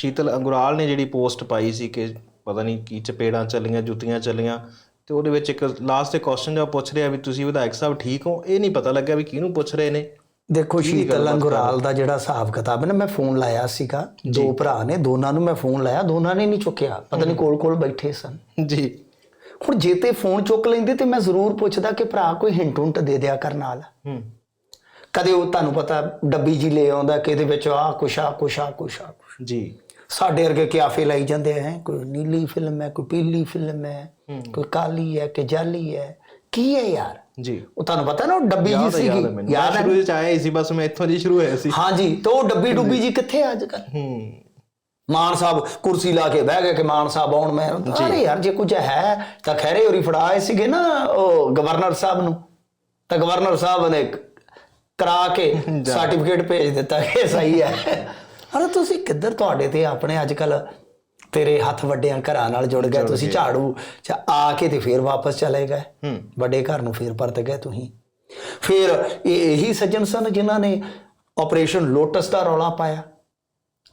ਸ਼ੀਤਲ ਅੰਗੁਰਾਲ ਨੇ ਜਿਹੜੀ ਪੋਸਟ ਪਾਈ ਸੀ ਕਿ ਪਤਾ ਨਹੀਂ ਕੀ ਚਪੇੜਾਂ ਚੱਲੀਆਂ ਜੁੱਤੀਆਂ ਚੱਲੀਆਂ ਤੇ ਉਹਦੇ ਵਿੱਚ ਇੱਕ ਲਾਸਟ ਤੇ ਕੁਐਸਚਨ ਜਿਹਾ ਪੁੱਛ ਰਿਹਾ ਵੀ ਤੁਸੀਂ ਵਿਧਾਇਕ ਸਾਹਿਬ ਠੀਕ ਹੋ? ਇਹ ਨਹੀਂ ਪਤਾ ਲੱਗਿਆ ਵੀ ਕਿਹਨੂੰ ਪੁੱਛ ਰਹੇ ਨੇ। ਦੇਖੋ ਸ਼ੀਤਲ ਅੰਗੁਰਾਲ ਦਾ ਜਿਹੜਾ ਹਿਸਾਬ ਕਿਤਾਬ ਹੈ ਨਾ ਮੈਂ ਫੋਨ ਲਾਇਆ ਸੀਗਾ ਦੋ ਭਰਾ ਨੇ ਦੋਨਾਂ ਨੂੰ ਮੈਂ ਫੋਨ ਲਾਇਆ ਦੋਨਾਂ ਨੇ ਨਹੀਂ ਚੁੱਕਿਆ ਪਤਾ ਨਹੀਂ ਕੋਲ ਕੋਲ ਬੈਠੇ ਸਨ। ਜੀ। ਹੁਣ ਜੇ ਤੇ ਫੋਨ ਚੁੱਕ ਲੈਂਦੇ ਤੇ ਮੈਂ ਜ਼ਰੂਰ ਪੁੱਛਦਾ ਕਿ ਭਰਾ ਕੋਈ ਹਿੰਟ ਹੁੰਟ ਦੇ ਦਿਆ ਕਰ ਨਾਲ। ਹੂੰ। ਕਦੇ ਉਹ ਤੁਹਾਨੂੰ ਪਤਾ ਡੱਬੀ ਜੀ ਲੈ ਆਉਂਦਾ ਕਿ ਇਹਦੇ ਵਿੱਚ ਆ ਕੁਛ ਆ ਕੁਛ ਆ ਕੁਛ ਆ ਕੁਛ। ਜੀ। ਸਾਡੇ ਵਰਗੇ ਕਿਆਫੇ ਲਾਈ ਜਾਂਦੇ ਹੈ? ਕੋਈ ਨੀਲੀ ਫਿਲਮ ਹੈ ਕੋਈ ਪੀਲੀ ਫਿਲਮ ਹੈ ਕੋਈ ਕਾਲੀ ਹੈ ਕਿ ਜਾਲੀ ਹੈ ਕੀ ਹੈ ਯਾਰ? ਜੀ। ਉਹ ਤੁਹਾਨੂੰ ਪਤਾ ਨਾ ਉਹ ਡੱਬੀ ਜੀ ਸੀਗੀ ਯਾਦ ਸ਼ੁਰੂ ਵਿੱਚ ਆਇਆ ਸੀ ਬਸ ਮੈਂ ਇੱਥੋਂ ਜੀ ਸ਼ੁਰੂ ਹੋਇਆ ਸੀ। ਹਾਂਜੀ ਤੇ ਉਹ ਡੱਬੀ ਡੁੱਬੀ ਜੀ। ਕਿੱਥੇ ਅੱਜ ਕੱਲ ਹੂੰ। ਮਾਨ ਸਾਹਿਬ ਕੁਰਸੀ ਲਾ ਕੇ ਬਹਿ ਗਏ ਕਿ ਮਾਨ ਸਾਹਿਬ ਆਉਣ ਮੈਂ ਅਰੇ ਯਾਰ ਜੇ ਕੁਝ ਹੈ ਤਾਂ ਖੈਰੇ ਹੋਰੀ ਫੜਾਏ ਸੀਗੇ ਨਾ ਉਹ ਗਵਰਨਰ ਸਾਹਿਬ ਨੂੰ। ਤਾਂ ਗਵਰਨਰ ਸਾਹਿਬ ਨੇ ਕਰਾ ਕੇ ਸਰਟੀਫਿਕੇਟ ਭੇਜ ਦਿੱਤਾ ਕਿ ਸਹੀ ਹੈ। ਅਰੇ ਤੁਸੀਂ ਕਿੱਧਰ ਤੁਹਾਡੇ ਤੇ ਆਪਣੇ ਅੱਜ ਕੱਲ ਤੇਰੇ ਹੱਥ ਵੱਡਿਆਂ ਘਰਾਂ ਨਾਲ ਜੁੜ ਗਏ ਤੁਸੀਂ ਝਾੜੂ ਚ ਆ ਕੇ ਤੇ ਫੇਰ ਵਾਪਸ ਚਲੇ ਗਏ। ਹੂੰ। ਵੱਡੇ ਘਰ ਨੂੰ ਫੇਰ ਪਰਤ ਗਏ ਤੁਸੀਂ। ਫਿਰ ਇਹ ਇਹੀ ਸੱਜਣ ਸਨ ਜਿਨ੍ਹਾਂ ਨੇ ਆਪਰੇਸ਼ਨ ਲੋਟਸ ਦਾ ਰੌਲਾ ਪਾਇਆ।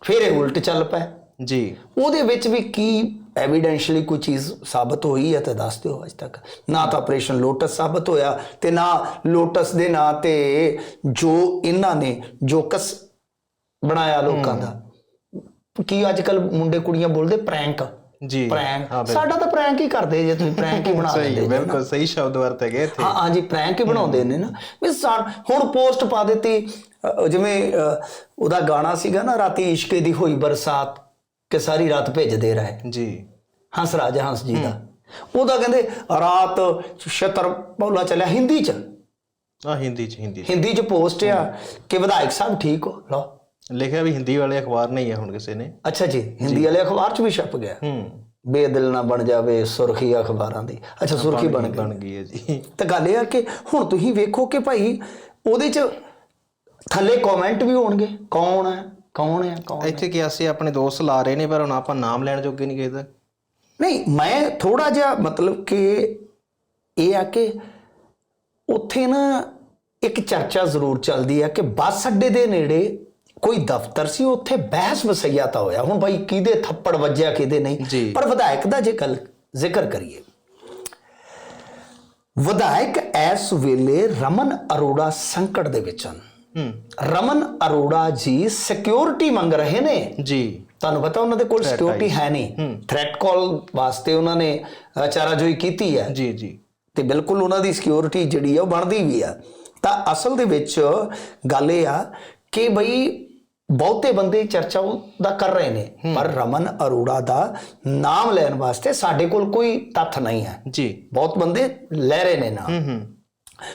ਫਿਰ ਇਹ ਉਲਟ ਚੱਲ ਪਏ। ਜੀ। ਉਹਦੇ ਵਿੱਚ ਵੀ ਕੀ ਐਵੀਡੈਂਸ਼ਲੀ ਕੋਈ ਚੀਜ਼ ਸਾਬਤ ਹੋਈ ਹੈ ਤਾਂ ਦੱਸ ਦਿਓ ਅਜ ਤੱਕ। ਨਾ ਤਾਂ ਆਪਰੇਸ਼ਨ ਲੋਟਸ ਸਾਬਤ ਹੋਇਆ ਤੇ ਨਾ ਲੋਟਸ ਦੇ ਨਾਂ ਤੇ ਜੋ ਇਹਨਾਂ ਨੇ ਜੋਕਸ ਬਣਾਇਆ ਲੋਕਾਂ ਦਾ। ਕੀ ਅੱਜ ਕੱਲ ਮੁੰਡੇ ਕੁੜੀਆਂ ਬੋਲਦੇ ਪ੍ਰੈਂਕ ਜੀ ਪ੍ਰੈਂਕ ਹਾਂ। ਸਾਡਾ ਤਾਂ ਪ੍ਰੈਂਕ ਹੀ ਕਰਦੇ ਜੇ ਤੁਸੀਂ ਪ੍ਰੈਂਕ ਹੀ ਬਣਾ ਸਹੀ ਦਿੰਦੇ ਜੇ। ਬਿਲਕੁਲ ਸਹੀ ਸ਼ਬਦ ਵਰਤੇ ਗਏ ਇੱਥੇ। ਹਾਂ ਹਾਂਜੀ ਪ੍ਰੈਂਕ ਹੀ ਬਣਾਉਂਦੇ ਨੇ ਨਾ। ਵੀ ਹੁਣ ਪੋਸਟ ਪਾ ਦਿੱਤੀ ਜਿਵੇਂ ਉਹਦਾ ਗਾਣਾ ਸੀਗਾ ਨਾ ਰਾਤੀ ਇਸ਼ਕੇ ਦੀ ਹੋਈ ਬਰਸਾਤ ਕਿ ਸਾਰੀ ਰਾਤ ਭਿੱਜਦੇ ਰਹੇ। ਜੀ। ਹੰਸ ਰਾਜਾ ਹੰਸ ਜੀ ਦਾ। ਉਹਦਾ ਕਹਿੰਦੇ ਰਾਤ ਛਤਰ ਪੌਲਾ ਚੱਲਿਆ ਹਿੰਦੀ ਚ। ਆ ਹਿੰਦੀ ਚ ਹਿੰਦੀ ਚ। ਹਿੰਦੀ ਚ ਪੋਸਟ ਆ ਕਿ ਵਿਧਾਇਕ ਸਾਹਿਬ ਠੀਕ ਹੋ? ਲਓ। ਲਿਖਿਆ ਵੀ ਹਿੰਦੀ ਵਾਲੇ ਅਖਬਾਰ ਨਹੀਂ ਹੈ ਹੁਣ ਕਿਸੇ ਨੇ। ਅੱਛਾ ਜੀ ਹਿੰਦੀ ਵਾਲੇ ਅਖਬਾਰ ਚ ਵੀ ਛਪ ਗਿਆ। ਹੂੰ। ਬੇਦਿਲ ਨਾ ਬਣ ਜਾਵੇ ਸੁਰਖੀ ਅਖਬਾਰਾਂ ਦੀ। ਅੱਛਾ ਸੁਰਖੀ ਬਣ ਗਈ। ਬਣ ਗਈ ਹੈ ਜੀ। ਤਾਂ ਗੱਲ ਇਹ ਆ ਕਿ ਹੁਣ ਤੁਸੀਂ ਵੇਖੋ ਕਿ ਭਾਈ ਉਹਦੇ ਚ ਥੱਲੇ ਕਮੈਂਟ ਵੀ ਹੋਣਗੇ। ਕੌਣ ਹੈ ਕੌਣ ਹੈ ਕੌਣ? ਇੱਥੇ ਕਿਆਸੇ ਆਪਣੇ ਦੋਸਤ ਲਾ ਰਹੇ ਨੇ ਪਰ ਹੁਣ ਆਪਾਂ ਨਾਮ ਲੈਣ ਜੋਗੇ ਨਹੀਂ ਕਿਸੇ ਦਾ। ਨਹੀਂ ਮੈਂ ਥੋੜਾ ਜਿਹਾ ਮਤਲਬ ਕਿ ਇਹ ਆ ਕਿ ਉੱਥੇ ਨਾ ਇੱਕ ਚਰਚਾ ਜ਼ਰੂਰ ਚੱਲਦੀ ਹੈ ਕਿ ਬੱਸ ਅੱਡੇ ਦੇ ਨੇੜੇ ਕੋਈ ਦਫ਼ਤਰ ਸੀ ਉੱਥੇ ਬਹਿਸ ਵਸਈਆ ਤਾਂ ਹੋਇਆ। ਹੁਣ ਭਾਈ ਕਿਹਦੇ ਥੱਪੜ ਵੱਜਿਆ ਕਿਹਦੇ ਨਹੀਂ। ਪਰ ਵਿਧਾਇਕ ਦਾ ਜੇ ਗੱਲ ਜ਼ਿਕਰ ਕਰੀਏ। ਵਿਧਾਇਕ ਇਸ ਵੇਲੇ ਰਮਨ ਅਰੋੜਾ ਸੰਕਟ ਦੇ ਵਿੱਚ ਹਨ। ਰਮਨ ਅਰੋੜਾ ਜੀ ਸਿਕਿਉਰਿਟੀ ਮੰਗ ਰਹੇ ਨੇ। ਜੀ। ਤੁਹਾਨੂੰ ਪਤਾ ਉਹਨਾਂ ਦੇ ਕੋਲ ਸਿਕਿਉਰਿਟੀ ਹੈ ਨਹੀਂ। ਥ੍ਰੈਟ ਕਾਲ ਵਾਸਤੇ ਉਹਨਾਂ ਨੇ ਚਾਰਾਜੋਈ ਕੀਤੀ ਹੈ। ਜੀ ਜੀ। ਤੇ ਬਿਲਕੁਲ ਉਹਨਾਂ ਦੀ ਸਿਕਿਉਰਿਟੀ ਜਿਹੜੀ ਆ ਉਹ ਬਣਦੀ ਵੀ ਆ। ਤਾਂ ਅਸਲ ਦੇ ਵਿੱਚ ਗੱਲ ਇਹ ਆ ਕਿ ਬਈ ਬਹੁਤੇ ਬੰਦੇ ਚਰਚਾ ਦਾ ਕਰ ਰਹੇ ਨੇ। ਪਰ ਰਮਨ ਅਰੋੜਾ ਦਾ ਨਾਮ ਲੈਣ ਵਾਸਤੇ ਸਾਡੇ ਕੋਲ ਕੋਈ ਤੱਥ ਨਹੀਂ ਹੈ। ਜੀ। ਬਹੁਤ ਬੰਦੇ ਲੈ ਰਹੇ ਨੇ ਨਾਮ। ਹੂੰ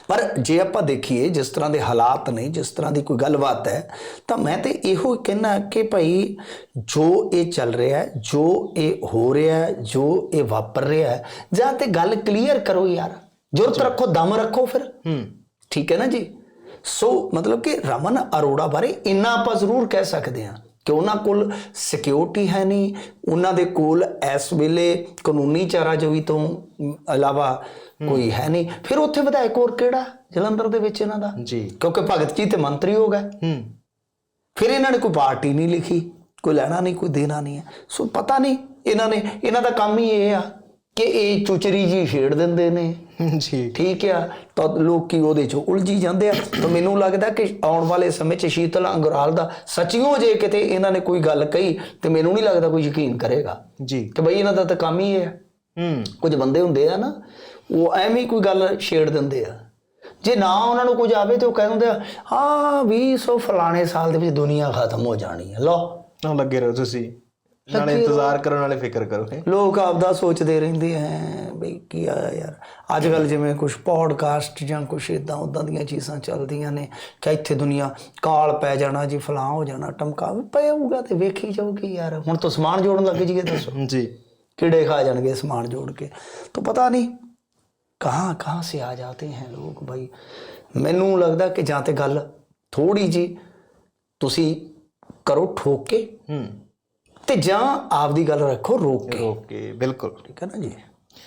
ਪਰ ਜੇ ਆਪਾਂ ਦੇਖੀਏ ਜਿਸ ਤਰ੍ਹਾਂ ਦੇ ਹਾਲਾਤ ਨੇ ਜਿਸ ਤਰ੍ਹਾਂ ਦੀ ਕੋਈ ਗੱਲਬਾਤ ਹੈ ਤਾਂ ਮੈਂ ਤੇ ਇਹੋ ਕਹਿਣਾ ਕਿ ਭਾਈ ਜੋ ਇਹ ਚੱਲ ਰਿਹਾ ਹੈ ਜੋ ਇਹ ਹੋ ਰਿਹਾ ਹੈ ਜੋ ਇਹ ਵਾਪਰ ਰਿਹਾ ਹੈ ਜਾਂ ਤੇ ਗੱਲ ਕਲੀਅਰ ਕਰੋ ਯਾਰ। ਜੁਰਤ ਰੱਖੋ ਦਮ ਰੱਖੋ ਫਿਰ। ਹੂੰ। ਠੀਕ ਹੈ ਨਾ ਜੀ? ਸੋ ਮਤਲਬ ਕਿ ਰਮਨ ਅਰੋੜਾ ਬਾਰੇ ਇੰਨਾ ਆਪਾਂ ਜ਼ਰੂਰ ਕਹਿ ਸਕਦੇ ਹਾਂ ਕਿ ਉਹਨਾਂ ਕੋਲ ਸਿਕਿਉਰਿਟੀ ਹੈ ਨਹੀਂ। ਉਹਨਾਂ ਦੇ ਕੋਲ ਇਸ ਵੇਲੇ ਕਾਨੂੰਨੀ ਚਾਰਾਜੋਈ ਤੋਂ ਇਲਾਵਾ ਕੋਈ ਹੈ ਨਹੀਂ। ਫਿਰ ਉੱਥੇ ਵਿਧਾਇਕ ਹੋਰ ਕਿਹੜਾ ਜਲੰਧਰ ਦੇ ਵਿੱਚ ਇਹਨਾਂ ਦਾ? ਜੀ। ਕਿਉਂਕਿ ਭਗਤ ਜੀ ਤੇ ਮੰਤਰੀ ਹੋ ਗਏ। ਹੂੰ। ਫਿਰ ਇਹਨਾਂ ਨੇ ਕੋਈ ਪਾਰਟੀ ਨਹੀਂ ਲਿਖੀ ਕੋਈ ਲੈਣਾ ਨਹੀਂ ਕੋਈ ਦੇਣਾ ਨਹੀਂ ਹੈ। ਸੋ ਪਤਾ ਨਹੀਂ ਇਹਨਾਂ ਨੇ ਇਹਨਾਂ ਦਾ ਕੰਮ ਹੀ ਇਹ ਆ ਕਿ ਇਹ ਚੁਚਰੀ ਜੀ ਛੇੜ ਦਿੰਦੇ ਨੇ। ਜੀ। ਠੀਕ ਆ ਤਾਂ ਲੋਕੀ ਉਹਦੇ ਚ ਉਲਝੀ ਜਾਂਦੇ ਆ। ਤਾਂ ਮੈਨੂੰ ਲੱਗਦਾ ਕਿ ਆਉਣ ਵਾਲੇ ਸਮੇਂ ਚ ਸ਼ੀਤਲ ਅੰਗਰਾਲ ਦਾ ਸੱਚੀਓ ਜੇ ਕਿਤੇ ਇਹਨਾਂ ਨੇ ਕੋਈ ਗੱਲ ਕਹੀ ਤੇ ਮੈਨੂੰ ਨਹੀਂ ਲੱਗਦਾ ਕੋਈ ਯਕੀਨ ਕਰੇਗਾ। ਜੀ। ਕਿ ਬਈ ਇਹਨਾਂ ਦਾ ਤਾਂ ਕੰਮ ਹੀ ਇਹ ਹੈ ਹੂੰ। ਕੁਝ ਬੰਦੇ ਹੁੰਦੇ ਆ ਨਾ ਉਹ ਐਵੇਂ ਹੀ ਕੋਈ ਗੱਲ ਛੇੜ ਦਿੰਦੇ ਆ। ਜੇ ਨਾ ਉਹਨਾਂ ਨੂੰ ਕੁਝ ਆਵੇ ਤੇ ਉਹ ਕਹਿ ਦਿੰਦੇ ਆ ਹਾਂ 200 ਫਲਾਣੇ ਸਾਲ ਦੇ ਵਿੱਚ ਦੁਨੀਆ ਖਤਮ ਹੋ ਜਾਣੀ ਹੈ ਲਓ। ਨਾ ਲੱਗੇ ਰਹੋ ਤੁਸੀਂ। ਨਾਲੇ ਇੰਤਜ਼ਾਰ ਕਰਨ ਵਾਲੇ ਫਿਕਰ ਕਰੋ ਲੋਕ ਆਪਦਾ ਸੋਚਦੇ ਰਹਿੰਦੇ ਐ ਬਈ ਕੀ ਆ ਯਾਰ। ਅੱਜ ਕੱਲ ਜਿਵੇਂ ਕੁਝ ਪੌਡਕਾਸਟ ਜਾਂ ਕੁਝ ਇਦਾਂ ਉਦਾਂ ਦੀਆਂ ਚੀਜ਼ਾਂ ਚੱਲਦੀਆਂ ਨੇ ਕਿ ਇੱਥੇ ਦੁਨੀਆ ਕਾਲ ਪੈ ਜਾਣਾ ਜੀ ਫਲਾਂ ਹੋ ਜਾਣਾ ਟਮਕਾ ਪਏਗਾ ਤੇ ਵੇਖੀ ਜਾਊਗੀ ਯਾਰ। ਹੁਣ ਤਾਂ ਸਮਾਨ ਜੋੜਨ ਲੱਗ ਜੀਏ ਦੱਸੋ। ਜੀ। ਕਿਹੜੇ ਖਾ ਜਾਣਗੇ ਸਮਾਨ ਜੋੜ ਕੇ? ਤਾਂ ਪਤਾ ਨਹੀਂ ਕਹਾਂ ਕਹਾਂ ਸੇ ਆ ਜਾਂਦੇ ਹਨ ਲੋਕ ਭਾਈ ਮੈਨੂੰ ਲੱਗਦਾ ਕਿ ਜਾਂ ਤੇ ਗੱਲ ਥੋੜੀ ਜੀ ਤੁਸੀਂ ਕਰੋ ਠੋਕੇ। ਕੇ ਹੂੰ। ਤੇ ਜਾਂ ਆਪਦੀ ਗੱਲ ਰੱਖੋ ਰੋਕ ਕੇ। ਓਕੇ ਬਿਲਕੁਲ। ਠੀਕ ਹੈ ਨਾ ਜੀ?